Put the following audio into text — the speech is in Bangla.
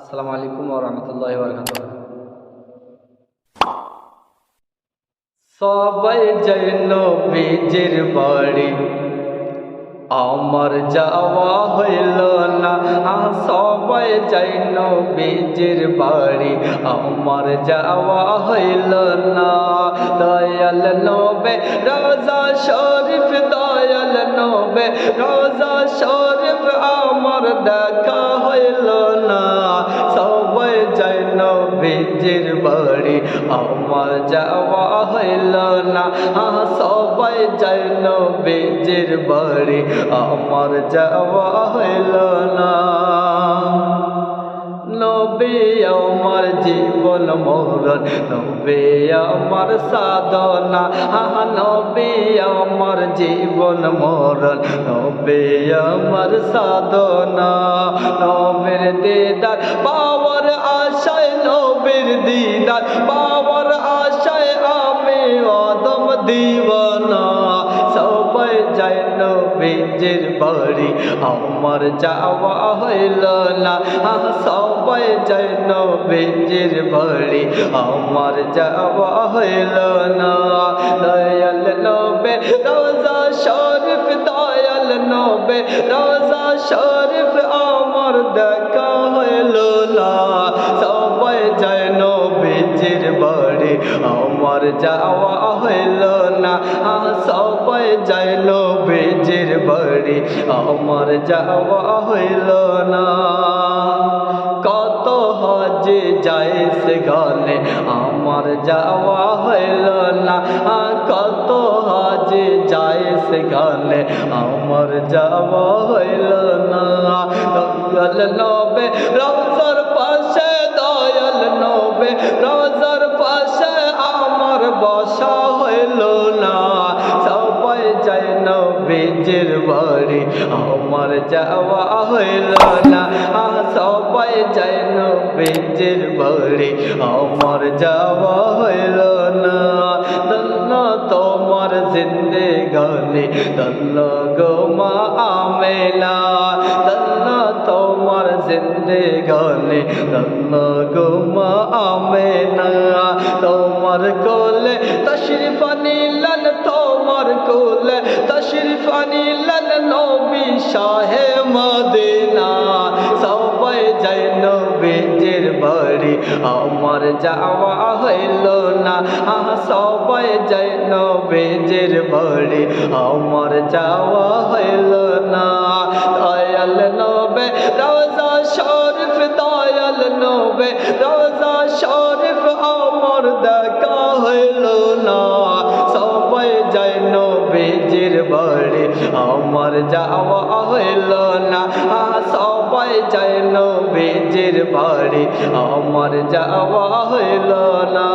আসসালামু আলাইকুম ওরহমতুল্লাহ বরকাত সবাই যেন বীজের বাড়ি। আমার যাওয়া হইল না সবাই যেন বীজের বাড়ি। আমার যাওয়া হইল না, দয়াল নবে, রাজা শরীফ, দয়াল নবে, রাজা শরীফ, আমার দেখা হইল না। যেন বীজের বাড়ি। আমার যাওয়া হইল না সবাই যেন বীজের বাড়ি। আমার যাওয়া হইল না। নবে আমার জীবন মরণ, নবে আমার সাধনা, আহা, নবে আমার জীবন মরণ, নবে আমার সাধনা। নবের দিদার পাওয়ার দিদার পাওয়ার আশায় আমি অদম দিবানা। সবাই যায় নবীজের বাড়ি, আমার যাওয়া হইল না। সবাই যায় নবীজের বাড়ি, আমার যাওয়া হইল না। দয়াল নবে, রোজা শরীফ, দয়াল নবে, রোজা শরীফ আমার দেখা আমার যাওয়া হইল না সবাই যায় নবীজের বাড়ি। আমার যাওয়া হইল না। কত হজে যায় সে গানে, আমার যাওয়া হইল না কত হজে যায় সে গানে, আমার যাওয়া হইল না। দয়াল নবে রওজার পাশে দয়াল নবে রওজার নবীজের বাড়ি। আমার যাওয়া হইল না সবাই যাই নবীজের বাড়ি। আমার যাওয়া হইল না, ধন্য তোমার জিন্দেগানি, ধন্য গো মা আমেলা ধন্য তোমার জিন্দেগানি, ধন্য গো মা আমেনা। তোমার কোলে তশরিফ নিলন, তোমার কোলে তশরিফ নিলন নবী শাহে মদিনা সবাই যাই নবীজের বাড়ি আমার যাওয়া হইল না সবাই যাই নবীজের বাড়ি আমার যাওয়া হইল না দয়াল নবে রোজা শরীফ দয়াল নবে আমার যাওয়া হইল না। সবাই চাইল বেজের বাড়ি। আমার যাওয়া হইল না।